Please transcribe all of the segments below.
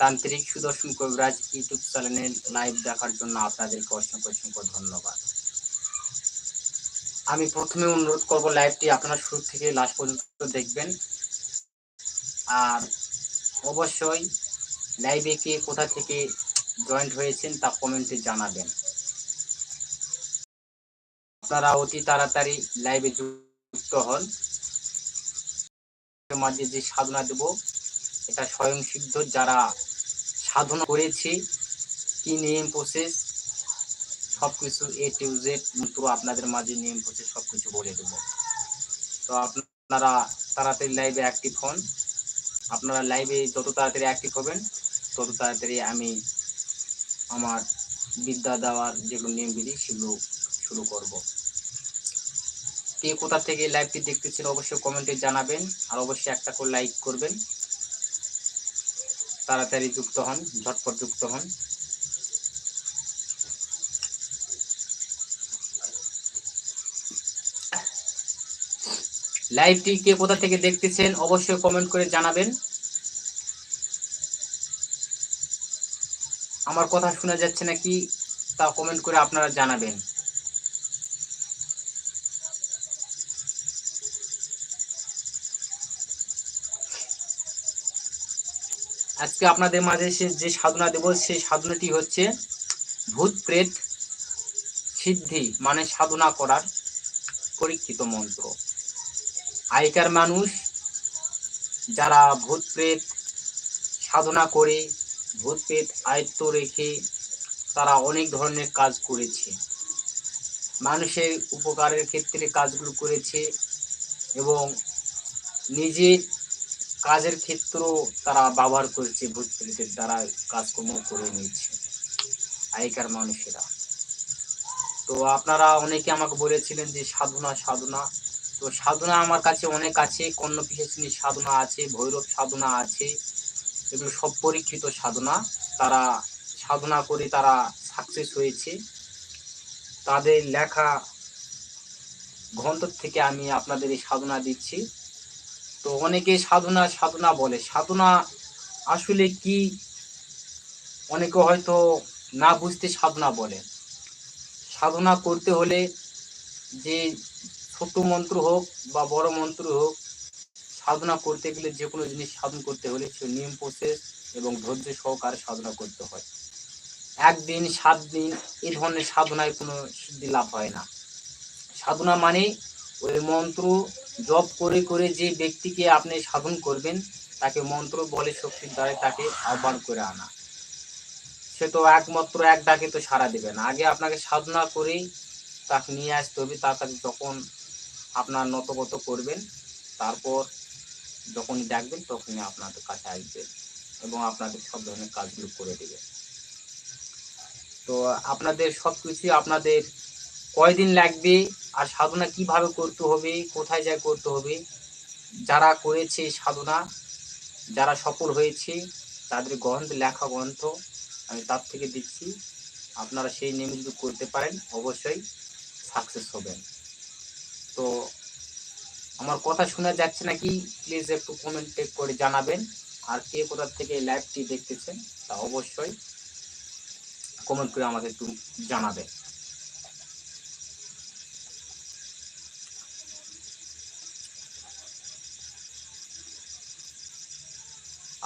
তান্ত্রিক সুদর্শন কবিরাজ ইউটিউব চ্যানেলে লাইভ দেখার জন্য আপনাদেরকে অসংখ্য অসংখ্য ধন্যবাদ। আমি প্রথমে অনুরোধ করব লাইভটি আপনারা শুরু থেকে লাস্ট পর্যন্ত দেখবেন। আর অবশ্যই লাইভে কে কোথা থেকে জয়েন্ট হয়েছেন তা কমেন্টে জানাবেন। আপনারা অতি তাড়াতাড়ি লাইভে যুক্ত হন। মাঝে যে সাধনা দেব, এটা স্বয়ং সিদ্ধ, যারা সাধনা করেছে, কি নিয়ম প্রসেস সব কিছু এ টু জেড মন্ত্র আপনাদের মাঝে নিয়ম প্রসেস সব কিছু বলে দেব। তো আপনারা তাড়াতাড়ি লাইভে অ্যাক্টিভ হন। আপনারা লাইভে যত তাড়াতাড়ি অ্যাক্টিভ হবেন, তত তাড়াতাড়ি আমি আমার বিদ্যা দেওয়ার যেগুলো নিয়মবিধি সেগুলো শুরু করব। কে কোথা থেকে লাইভটি দেখতেছেন অবশ্যই কমেন্টে জানাবেন, আর অবশ্যই একটা করে লাইক করবেন। তাড়াতাড়ি যুক্ত হন, ঝটপট যুক্ত হন। লাইভটি কে কোথা থেকে দেখতেছেন অবশ্যই কমেন্ট করে জানাবেন। আমার কথা শোনা যাচ্ছে নাকি তা কমেন্ট করে আপনারা জানাবেন। আজকে আপনাদের মাঝে সে- যে সাধনা দেব সেই সাধনাটি হচ্ছে ভূত প্রেত সিদ্ধি মানে সাধনা করার পরীক্ষিত মন্ত্র। আগেকার মানুষ যারা ভূত প্রেত সাধনা করে, ভূত প্রেত আয়ত্ত রেখে তারা অনেক ধরনের কাজ করেছে। মানুষের উপকারের ক্ষেত্রে কাজগুলো করেছে এবং নিজের কাজের ক্ষেত্রেও তারা ব্যবহার করেছে ভূত প্রেতের দ্বারা কাজকর্ম করে নিয়েছে। আগেকার মানুষেরা। তো আপনারা অনেকে আমাকে বলেছিলেন যে, সাধনা সাধনা। তো সাধনা আমার কাছে অনেক আছে। কর্ণ পিসাচিনী সাধনা আছে, ভৈরব সাধনা আছে এগুলো সব পরীক্ষিত সাধনা। তারা সাধনা করে তারা সাকসেস হয়েছে। তাদের লেখা গ্রন্থ থেকে আমি আপনাদের এই সাধনা দিচ্ছি। তো অনেকে সাধনা সাধনা বলে। সাধনা আসলে কি? অনেকে হয়তো না বুঝতে সাধনা বলে। সাধনা করতে হলে যে ছোট মন্ত্র হোক বা বড় মন্ত্র হোক, সাধনা করতে গেলে যে কোনো জিনিস সাধন করতে হলে সে নিয়ম প্রসেস এবং ধৈর্য সহকারে সাধনা করতে হয়। একদিন সাত দিন এই ধরনের সাধনায় কোনো সিদ্ধি লাভ হয় না। সাধনা মানে ওই মন্ত্র জপ করে করে যে ব্যক্তিকে আপনি সাধন করবেন, তাকে মন্ত্র বলে শক্তির দ্বারা তাকে আহ্বান করে আনা। সে তো একমাত্র এক ডাকে তো সারা দেবে না। আগে আপনাকে সাধনা করেই তাকে নিয়ে আসতে হবে। কাছে যখন আপনার নতগত করবেন, তারপর যখনই ডাকবেন, তখনই আপনাদের কাছে আসবে এবং আপনাদের সব ধরনের কাজগুলো করে দেবে। তো আপনাদের সব কিছুই আপনাদের কয়দিন লাগবে আর সাধনা কীভাবে করতে হবে, কোথায় যায় করতে হবে? যারা করেছে সাধনা, যারা সফল হয়েছে, তাদের গ্রন্থ, লেখা গ্রন্থ আমি তার থেকে দিচ্ছি আপনারা সেই নিয়মে যদি করতে পারেন, অবশ্যই সাকসেস হবেন তো আমার কথা শোনা যাচ্ছে নাকি? প্লিজ একটু কমেন্ট করে জানাবেন। আর কে কোথা থেকে লাইভটি দেখতেছেন, তা অবশ্যই কমেন্ট করে আমাকে একটু জানাবেন।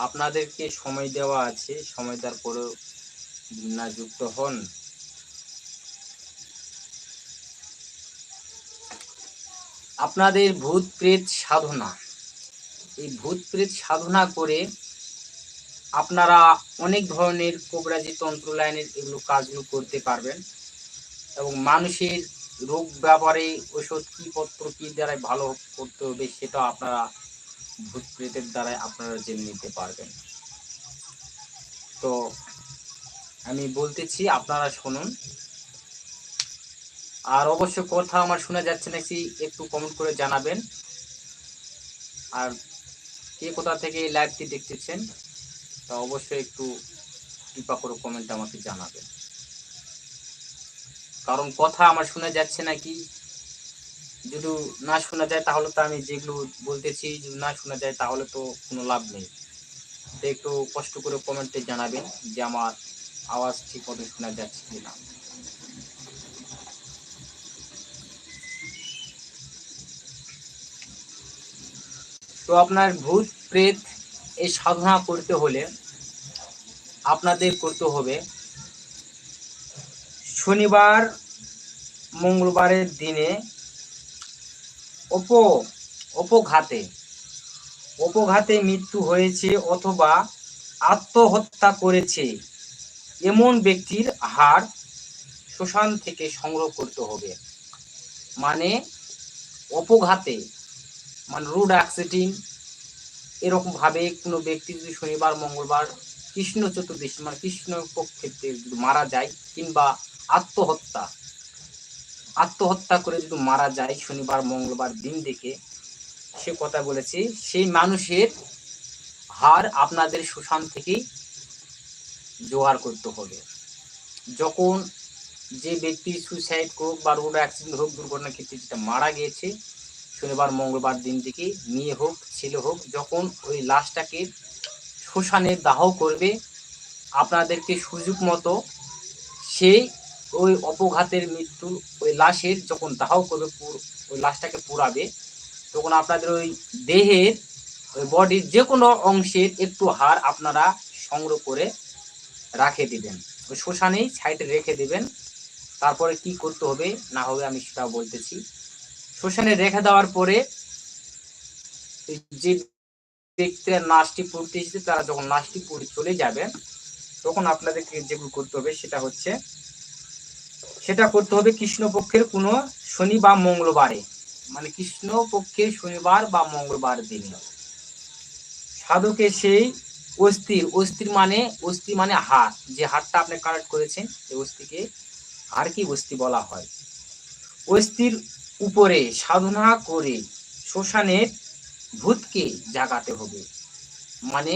আপনাদেরকে সময় দেওয়া আছে। সময় দেওয়ার পরেও না যুক্ত হন। আপনাদের ভূত প্রেত সাধনা। এই ভূত প্রেত সাধনা করে আপনারা অনেক ধরনের কোবরাজি তন্ত্র লাইনের এগুলো কাজগুলো করতে পারবেন এবং মানুষের রোগ ব্যাপারে ওষুধ কি পত্র কি দ্বারা ভালো করতে হবে সেটা আপনারা ভূত প্রেতের দ্বারাই আপনারা জেনে নিতে পারবেন। তো আমি বলতেছি, আপনারা শুনুন। আর অবশ্য কথা আমার শোনা যাচ্ছে নাকি একটু কমেন্ট করে জানাবেন। আর কে কোথা থেকে এই লাইভটি দেখতেছেন, তা অবশ্যই একটু কৃপা করে কমেন্ট আমাকে জানাবেন। কারণ কথা আমার শোনা যাচ্ছে নাকি যদি না শোনা যায় তাহলে তো আমি যেগুলো বলতেছি, যদি না শোনা যায় তাহলে তো কোনো লাভ নেই। তো একটু কষ্ট করে কমেন্টে জানাবেন যে আমার আওয়াজ ঠিক মতো শোনা যাচ্ছে কিনা। তো আপনার ভূত, প্রেত এই সাধনা করতে হলে আপনাদের করতে হবে শনিবার, মঙ্গলবারের দিনে অপ, অপঘাতে। অপঘাতে মৃত্যু হয়েছে অথবা আত্মহত্যা করেছে। এমন ব্যক্তির হাড় শ্মশান থেকে সংগ্রহ করতে হবে। মানে অপঘাতে মানে রুড অ্যাক্সিডেন্ট। এরকম ভাবে কোনো ব্যক্তি যদি শনিবার, মঙ্গলবার কৃষ্ণ চতুর্দশী মানে কৃষ্ণ পক্ষেতে যদি মারা যায় কিংবা আত্মহত্যা আত্মহত্যা করে যদি মারা যায় শনিবার, মঙ্গলবার দিন দেখে, সে কথা বলেছে, সেই মানুষের হার আপনাদের শ্মশান থেকেই জোগাড় করতে হবে। যখন যে ব্যক্তি সুইসাইড হোক বা রোড অ্যাক্সিডেন্ট হোক, দুর্ঘটনার ক্ষেত্রে যেটা মারা গিয়েছে, শনিবার, মঙ্গলবার দিন থেকে মেয়ে হোক, ছেলে হোক, যখন ওই লাশটাকে শ্মশানে দাহ করবে, আপনাদেরকে সুযোগ মতো সেই ওই অপঘাতের মৃত্যু, ওই লাশের যখন দাহ করবে ওই লাশটাকে পুরাবে, তখন আপনাদের ওই দেহের, ওই বডির যে কোনো অংশের একটু হার আপনারা সংগ্রহ করে রাখে দিবেন। ওই শ্মশানেই সাইডে রেখে দিবেন। তারপরে কি করতে হবে, না হবে আমি সেটা বলতেছি। শ্মশানে রেখে দেওয়ার পরে যে ব্যক্তিরা নাচটি পড়তে এসেছে, তারা যখন নাচটি পড়ে চলে যাবে, তখন আপনাদেরকে যেগুলো করতে হবে সেটা হচ্ছে সেটা করতে হবে কৃষ্ণপক্ষের কোনো শনি বা মঙ্গলবারে। মানে কৃষ্ণ পক্ষের শনিবার বা মঙ্গলবার দিনে। সাধকে সেই অস্থির অস্থির মানে অস্থি মানে হাড় যে হাড়টা আপনি কালেক্ট করেছেন, এই অস্থিকে আর কি অস্থি বলা হয়? অস্থির উপরে সাধনা করে শ্মশানের ভূতকে জাগাতে হবে। মানে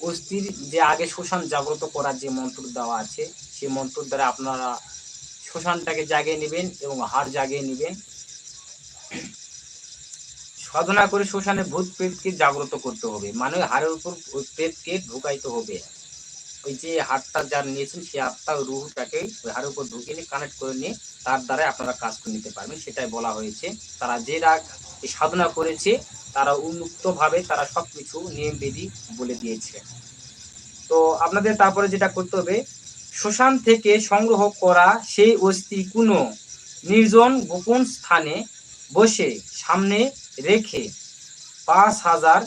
অস্থির যে আগে শ্মশান জাগ্রত করার যে মন্ত্র দেওয়া আছে সেই মন্ত্র দ্বারা আপনারা শ্মশানটাকে জাগিয়ে নেবেন এবং হাড় জাগিয়ে নেবেন। সাধনা করে শ্মশানে ভূত প্রেতকে জাগ্রত করতে হবে। মানে হাড়ের উপর ওই প্রেতকে ঢুকাইতে হবে। ওই যে হাড়টা যার নিয়েছেন সেই ওই রুহটাকে ওই হাড়ের উপর ঢুকিয়ে নিয়ে কানেক্ট করে নিয়ে তার দ্বারাই আপনারা কাজ করে নিতে পারবেন। সেটাই বলা হয়েছে। তারা যে রাগ সাধনা করেছে, তারা উন্মুক্ত ভাবে তারা সবকিছু নিয়ম বিধি বলে দিয়েছে। তো আপনাদের তারপরে যেটা করতে হবে শ্মশান থেকে সংগ্রহ করা সেই অস্থি কোনো নির্জন গোপন স্থানে বসে সামনে রেখে পাঁচ হাজার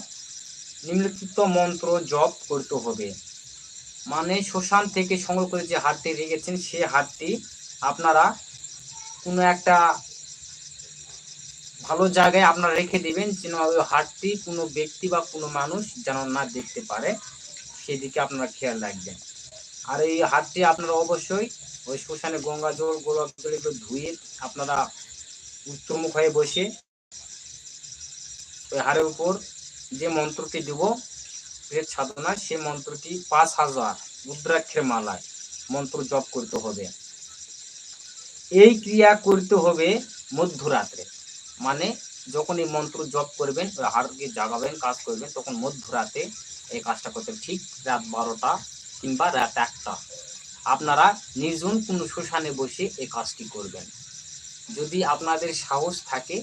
নিম্নলিখিত মন্ত্র জপ করতে হবে। মানে শ্মশান থেকে সংগ্রহ করে যে হাতটি রেখেছেন সেই হাতটি আপনারা কোনো একটা ভালো জায়গায় আপনারা রেখে দিবেন যেন ওই হাটটি কোনো ব্যক্তি বা কোনো মানুষ যেন না দেখতে পারে। সেদিকে আপনারা খেয়াল রাখবেন। আর এই হাটটি আপনারা অবশ্যই ওই শ্মশানে গঙ্গা জল, গোলাপ জল একটু ধুয়ে আপনারা উত্তরমুখ হয়ে বসে ওই হাড়ের উপর যে মন্ত্রটি দিব প্রেত সাধনা, সেই মন্ত্রটি পাঁচ হাজার রুদ্রাক্ষের মালায় মন্ত্র জপ করতে হবে এই ক্রিয়া করতে হবে মধ্যরাত্রে মানে যখন এই মন্ত্র জপ করবেন, হাড়কে জাগাবেন, কাজ করবেন, তখন মধ্যরাতে এই কাজটা করতে। ঠিক রাত বারোটা কিংবা রাত একটা আপনারা নির্জন কোনো শ্মশানে বসে এই কাজটি করবেন। যদি আপনাদের সাহস থাকে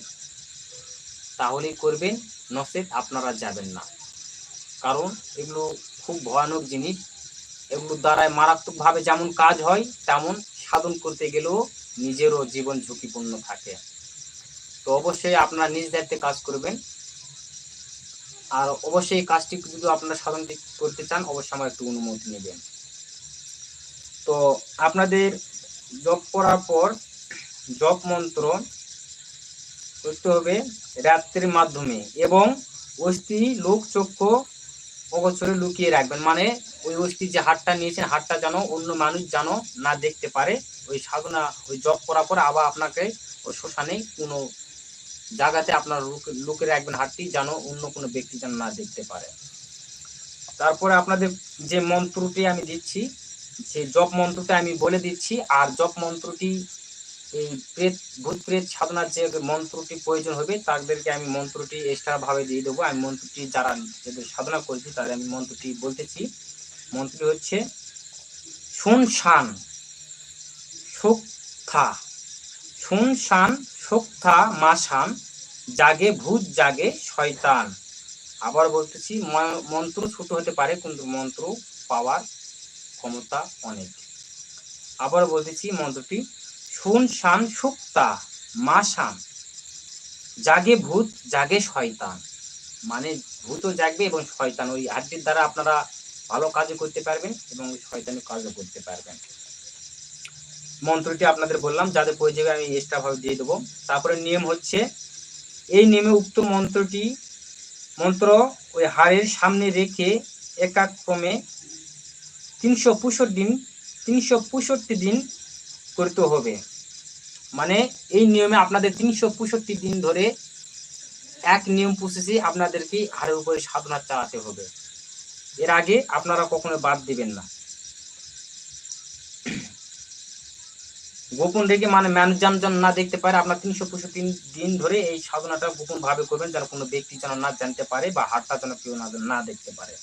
তাহলেই করবেন নচেত আপনারা যাবেন না। কারণ এগুলো খুব ভয়ানক জিনিস। এগুলোর দ্বারায় মারাত্মকভাবে যেমন কাজ হয়, তেমন সাধন করতে গেলেও নিজেরও জীবন ঝুঁকিপূর্ণ থাকে। তো অবশ্যই আপনারা নিজ দায়িত্বে কাজ করবেন। আর অবশ্যই এই কাজটি যদি আপনারা সাধন করতে চান, অবশ্যই আমার একটু অনুমতি নেবেন। তো আপনাদের জপ করার পর জপ মন্ত্র করতে হবে রাত্রির মাধ্যমে এবং অস্থি লোক চক্ষু অগোচরে লুকিয়ে রাখবেন। মানে ওই অস্থি যে হাটটা নিয়েছেন হাটটা যেন অন্য মানুষ যেন না দেখতে পারে। ওই সাধনা, ওই জপ করার পর আবার আপনাকে ওই শ্মশানে কোনো জায়গাতে আপনার লুকে- লুকে রাখবেন হাটটি যেন অন্য কোনো ব্যক্তি যেন না দেখতে পারে। তারপরে আপনাদের যে মন্ত্রটি আমি দিচ্ছি, সেই জপ মন্ত্রটা আমি বলে দিচ্ছি। আর জপ মন্ত্রটি, এই প্রেত, ভূত প্রেত সাধনার যে মন্ত্রটি প্রয়োজন হবে, তাদেরকে আমি মন্ত্রটি এক্সট্রাভাবে দিয়ে দেবো। আমি মন্ত্রটি যারা যাদের সাধনা করেছি, তাদের আমি মন্ত্রটি বলতেছি। মন্ত্রটি হচ্ছে, শুনশান সুক্ষা শুনশান সুক্ষা মাসান জাগে ভূত, জাগে শয়তান। আবার বলতেছি মন্ত্র ছোট হতে পারে, কিন্তু মন্ত্র পাওয়ার ক্ষমতা অনেক। আবার বলতেছি মন্ত্রটি শুন শান সুক্তা মা জাগে ভূত, জাগে শয়তান। মানে ভূতও জাগবে এবং শয়তান। ওই হাড্ডির দ্বারা আপনারা ভালো কাজও করতে পারবেন এবং শয়তানি কাজও করতে পারবেন। মন্ত্রটি আপনাদের বললাম, যাদের প্রয়োজন আমি এক্সট্রা ভাবে দিয়ে দেবো। তারপরে নিয়ম হচ্ছে, এই নিয়মে উক্ত মন্ত্রটি, মন্ত্র ওই হাড়ের সামনে রেখে একাক্রমে তিনশো পঁয়ষট্টি দিন, তিনশো পঁয়ষট্টি দিন করতে হবে। মানে এই নিয়মে আপনাদের তিনশো পঁয়ষট্টি দিন ধরে এক নিয়ম প্রসেসে আপনাদেরকে হাড়ের উপরে সাধনা চালাতে হবে। এর আগে আপনারা কখনো বাদ দিবেন না। গোপন রেখে মানে মানুষজন যেন না দেখতে পারে, আপনার তিনশো পঁয়ষট্টি দিন ধরে এই সাধনাটা গোপন ভাবে করবেন যেন কোনো ব্যক্তি যেন না জানতে পারে বা হাটটা যেন কেউ না না দেখতে পারে।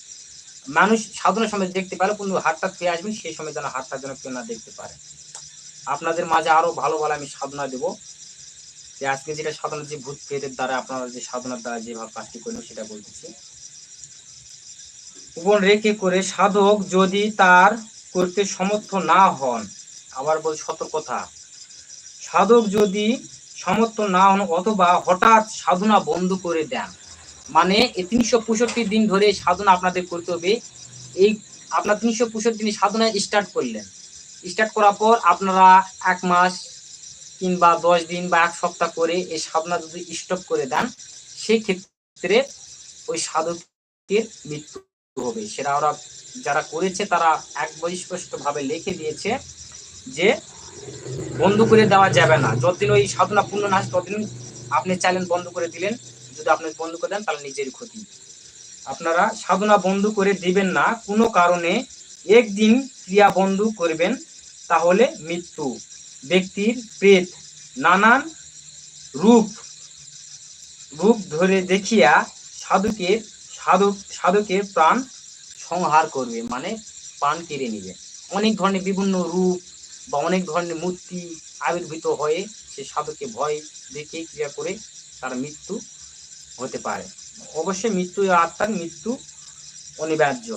মানুষ সাধনার সময় দেখতে পারে কিন্তু হাটটা পেয়ে আসবেন, সেই সময় যেন হাটটা যেন কেউ না দেখতে পারে। আপনাদের মাঝে আরও ভালো ভালো আমি সাধনা দেবো। যে আজকে যেটা সাধনা যে ভূত প্রেতের দ্বারা আপনারা যে সাধনার দ্বারা যেভাবে কাজটি করবেন সেটা বলতেছি। উপর রেখে করে সাধক যদি তার করতে সমর্থ না হন আবার বল সতর্কতা। সাধক যদি সমর্থ না হন অথবা হঠাৎ সাধনা বন্ধ করে দেন মানে তিনশো পঁয়ষট্টি দিন ধরে সাধনা আপনাদের করতে হবে, এই আপনার তিনশো পঁয়ষট্টি দিন সাধনা স্টার্ট করলেন। স্টার্ট করার পর আপনারা এক মাস কিংবা দশ দিন বা এক সপ্তাহ করে এই সাধনা যদি স্টপ করে দেন সেই ক্ষেত্রে ওই সাধকের মৃত্যু হবে। সেটা ওরা যারা করেছে তারা একবার স্পষ্ট ভাবে লিখে দিয়েছে। যে বন্ধ করে দেওয়া যাবে না। যতদিন ওই সাধনা পূর্ণ না ততদিন আপনি চাইলেন বন্ধ করে দিলেন। যদি আপনি বন্ধ করে দেন, তাহলে নিজের ক্ষতি। আপনারা সাধনা বন্ধ করে দিবেন না। কোনো কারণে একদিন ক্রিয়া বন্ধ করবেন, তাহলে মৃত্যু। ব্যক্তির প্রেত নানান রূপ রূপ ধরে দেখিয়া সাধুকে সাধক সাধকের প্রাণ সংহার করবে মানে প্রাণ কেড়ে নিবে। অনেক ধরনের বিভিন্ন রূপ বা অনেক ধরনের মূর্তি আবির্ভূত হয়ে সে সাধককে ভয় দেখে ক্রিয়া করে তার মৃত্যু হতে পারে। অবশ্যই মৃত্যু আত্মার মৃত্যু অনিবার্য।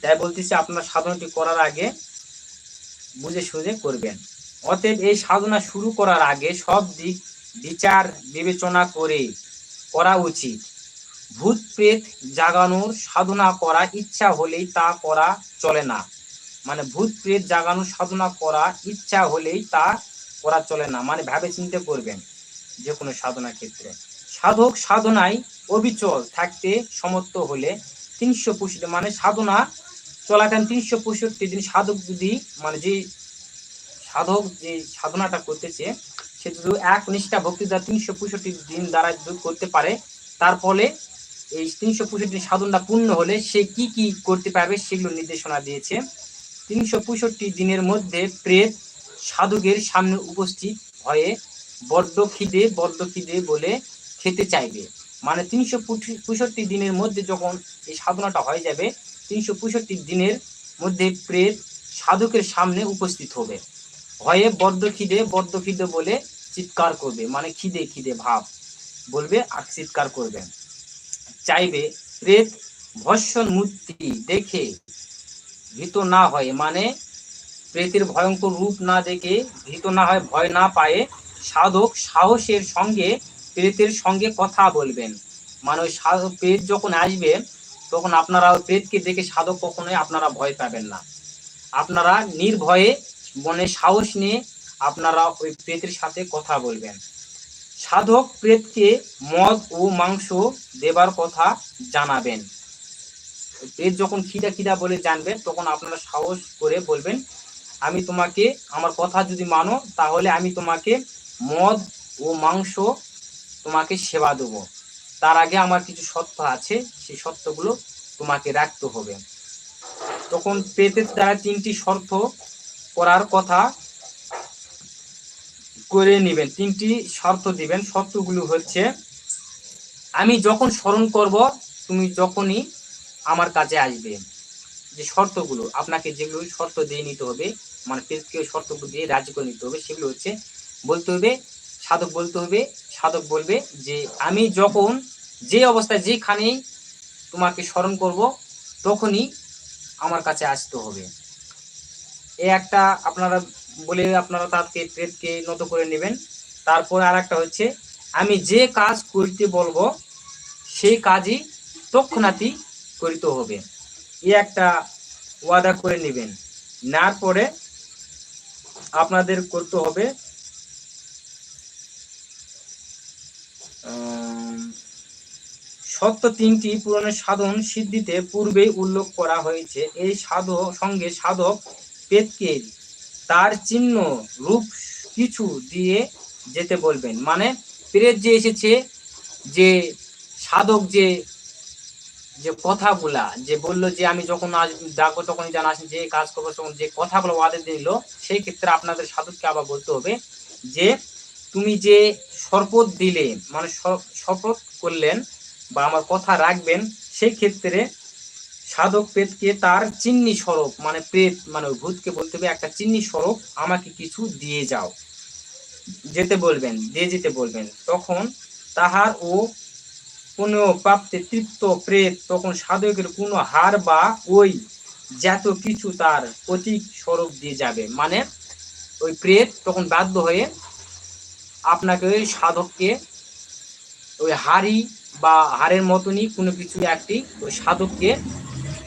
তাই বলতেছি, আপনার সাধনাটি করার আগে বুঝে সুঝে করবেন। অতএব এই সাধনা শুরু করার আগে সব দিক বিচার, বিবেচনা করে করা উচিত। ভূত প্রেত জাগানোর সাধনা করা ইচ্ছা হলেই তা করা চলে না। মানে ভূত প্রেত জাগানোর সাধনা করা ইচ্ছা হলেই তা করা চলে না মানে ভাবে চিন্তে করবেন যে কোনো সাধনা ক্ষেত্রে। সাধক সাধনায় অবিচল থাকতে সমর্থ হলে তিনশো পঁয়ষট্টি মানে সাধনা চলাকালীন তিনশো পঁয়ষট্টি দিন সাধক যদি মানে যে সাধক যে সাধনাটা করতেছে, সে যদি এক নিষ্ঠা ভক্তি দ্বারা তিনশো পঁয়ষট্টি দিন দ্বারা যদি করতে পারে, তার ফলে এই তিনশো পঁয়ষট্টি সাধনটা পূর্ণ হলে সে কি কি করতে পারবে সেগুলো নির্দেশনা দিয়েছে। তিনশো পঁয়ষট্টি দিনের মধ্যে প্রেত সাধকের সামনে উপস্থিত হয়ে বড্ড খিদে বড্ড খিদে বলে খেতে চাইবে। মানে তিনশো পঁয়ষট্টি দিনের মধ্যে যখন এই সাধনাটা হয়ে যাবে, তিনশো পঁয়ষট্টি দিনের মধ্যে প্রেত সাধকের সামনে উপস্থিত হবে। হয়ে বড্ড খিদে বড্ড খিদে বলে চিৎকার করবে মানে খিদে খিদে ভাব বলবে, আর চিৎকার করবে। চাইবে, প্রেত ভর্ষণ মূর্তি দেখে ভীত না হয় মানে প্রেতের ভয়ঙ্কর রূপ না দেখে ভীত না হয়, ভয় না পায়ে সাধক সাহসের সঙ্গে প্রেতের সঙ্গে কথা বলবেন। মানে ওই প্রেত যখন আসবে, তখন আপনারা ওই প্রেতকে দেখে সাধক কখনোই আপনারা ভয় পাবেন না। আপনারা নির্ভয়ে মনে সাহস নিয়ে আপনারা ওই প্রেতের সাথে কথা বলবেন। সাধক প্রেতকে মদ ও মাংস দেবার কথা জানাবেন। প্রেত যখন খিদা খিদা বলে জানবেন, তখন আপনারা সাহস করে বলবেন, আমি তোমাকে, আমার কথা যদি মানো, তাহলে আমি তোমাকে মদ ও মাংস তোমাকে সেবা দেব। তার আগে আমার কিছু সত্য আছে, সেই সত্যগুলো তোমাকে রাখতে হবে। তখন প্রেতের দ্বারা তিনটি শর্ত করার কথা করে নেবেন, তিনটি শর্ত দিবেন। শর্তগুলো হচ্ছে, আমি যখন স্মরণ করব, তুমি যখনই আমার কাছে আসবে। যে শর্তগুলো, আপনাকে যেগুলো শর্ত দিয়ে নিতে হবে মানে প্রেতকে ওই শর্তগুলো দিয়ে রাজি করে নিতে হবে, সেগুলো হচ্ছে বলতে হবে, সাধক বলতে হবে, সাধক বলবে যে আমি যখন যে অবস্থায় যেখানেই তোমাকে স্মরণ করব, তখনই আমার কাছে আসতে হবে। এ একটা আপনারা বলে আপনারা তাকে প্রেতকে নত করে নেবেন। তারপরে আর একটা হচ্ছে, আমি যে কাজ করতে বলব, সেই কাজই তৎক্ষণাৎই করিতে হবে। এ একটা ওয়াদা করে নেবেন। নেওয়ার পরে আপনাদের করতে হবে সত্য তিনটি পুরাণের সাধন সিদ্ধিতে পূর্বেই উল্লেখ করা হয়েছে। এই সাধক সঙ্গে সাধক পেতকে তার চিহ্ন, রূপ কিছু দিয়ে যেতে বলবেন। মানে প্রেত যে এসেছে, যে সাধক যে যে কথাগুলা, যে বলল যে আমি যখন আজ ডাকবো তখন জানা আসেন যে কাজ করব তখন যে কথাগুলো ওয়াদে দিল, সেই ক্ষেত্রে আপনাদের সাধককে আবার বলতে হবে যে তুমি যে শপথ দিলে মানে শপথ করলেন বা আমার কথা রাখবেন, সেই ক্ষেত্রে সাধক প্রেতকে তার চিন্নি স্বরূপ মানে প্রেত মানে ভূতকে বলতে হবে, একটা চিন্নি স্বরূপ আমাকে কিছু দিয়ে যাও। যেতে বলবেন, দিয়ে যেতে বলবেন। তখন তাহার ও কোন প্রাপ্তে তৃপ্ত, প্রেত, তখন সাধকের কোনো হার বা ওই যত কিছু তার প্রতীক স্বরূপ দিয়ে যাবে। মানে ওই প্রেত তখন বাধ্য হয়ে আপনাকে ওই সাধককে ওই হাড়ি বা হাড়ের মতনই কোনো কিছু একটি ওই সাধককে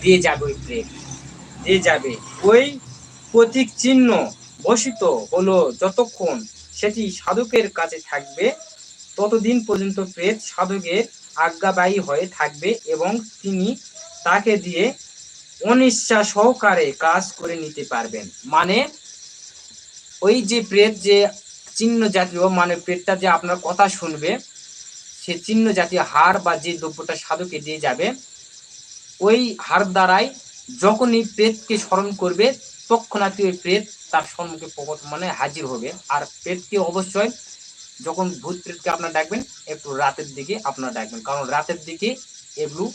দিয়ে যাবে ওই প্রেত। দিয়ে যাবে। ওই প্রতীক চিহ্ন বসিত হলো যতক্ষণ সেটি সাধকের কাছে থাকবে, ততদিন পর্যন্ত প্রেত সাধকের আজ্ঞাবাহী হয়ে থাকবে এবং তিনি তাকে দিয়ে অনিচ্ছা সহকারে কাজ করে নিতে পারবেন। মানে ওই যে প্রেত যে চিহ্ন জাতীয় মানে প্রেতটা যে আপনার কথা শুনবে, সে চিহ্ন জাতীয় হার বা যে দ্রব্যটা সাধুকে দিয়ে যাবে, ওই হার দ্বারাই যখনই প্রেতকে স্মরণ করবে তৎক্ষণাৎ ওই প্রেত তার সম্মুখে প্রকট মানে হাজির হবে। আর প্রেতকে অবশ্যই যখন ভূত প্রেতকে আপনার ডাকবেন, একটু রাতের দিকে আপনার ডাকবেন। কারণ রাতের দিকে এগুলো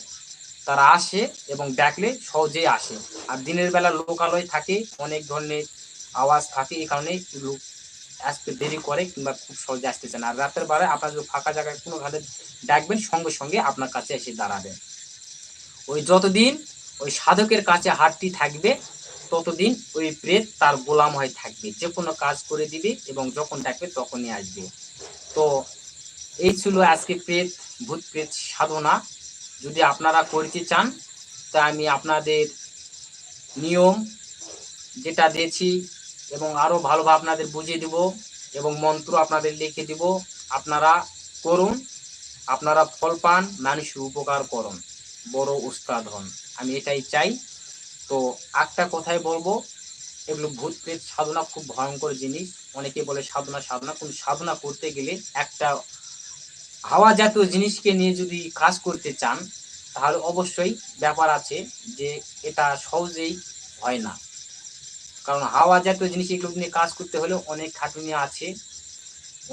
তারা আসে এবং ডাকলে সহজেই আসে। আর দিনের বেলা লোকালয় থাকে, অনেক ধরনের আওয়াজ থাকে এই কারণে এগুলো আসতে দেরি করে কিংবা খুব সহজে আসতে চান আর রাতের বেলায় আপনার যদি ফাঁকা জায়গায় কোনো ঘাটে ডাকবেন, সঙ্গে সঙ্গে আপনার কাছে এসে দাঁড়াবেন। ওই যতদিন ওই সাধকের কাছে হাতটি থাকবে, ততদিন ওই প্রেত তার গোলাম হয়ে থাকবে। যে কোনো কাজ করে দিবে এবং যখন ডাকবে তখনই আসবে। তো এই ছিল আজকে প্রেত ভূত প্রেত সাধনা। যদি আপনারা করতে চান, তা আমি আপনাদের নিয়ম যেটা দিয়েছি এবং আরও ভালোভাবে আপনাদের বুঝিয়ে দিব এবং মন্ত্র আপনাদের লিখে দিব, আপনারা করুন, আপনারা ফল পান মানুষের উপকার করুন। বড় উস্তাদ হন। আমি এটাই চাই। তো একটা কথাই বলব এগুলো ভূত প্রেত সাধনা খুব ভয়ঙ্কর জিনিস। অনেকে বলে সাধনা সাধনা। কিন্তু সাধনা করতে গেলে একটা হাওয়া জাতীয় জিনিসকে নিয়ে যদি কাজ করতে চান, তাহলে অবশ্যই ব্যাপার আছে যে এটা সহজেই হয় না। কারণ হাওয়া জাতীয় জিনিস এগুলো নিয়ে কাজ করতে হলে অনেক খাটুনি আছে,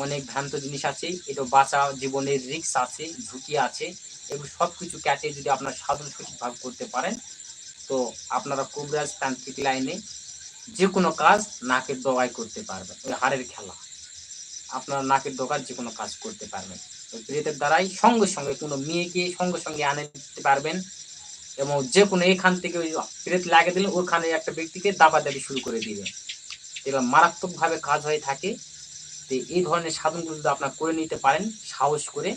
অনেক ভ্রান্ত জিনিস আছে, এটা বাঁচা জীবনের রিস্ক আছে, ঝুঁকি আছে, এগুলো সব কিছু ক্যাটে যদি আপনার সাধন সঠিকভাবে করতে পারেন, তো আপনারা কুবরাজ তান্ত্রিক লাইনে যে কোনো কাজ নাকের ডগায় করতে পারবেন। ওই হাড়ের খেলা। আপনার নাকের ডগার যে কোনো কাজ করতে পারবেন। প্রেতের দ্বারাই সঙ্গে সঙ্গে কোনো মেয়েকে সঙ্গে সঙ্গে আনে দিতে পারবেন এবং যে কোনো এখান থেকে ওই প্রেত লাগিয়ে দিলে ওখানে একটা ব্যক্তিকে দাবা দাবি শুরু করে দিবে এবার মারাত্মকভাবে কাজ হয়ে থাকে তো এই ধরনের সাধনগুলো যদি আপনার করে নিতে পারেন, সাহস করে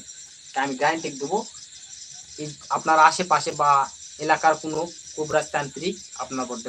তা আমি গ্যারান্টি দেবো আপনার আশেপাশে বা এলাকার কোনো কুবরাজ তান্ত্রিক আপনার বলতে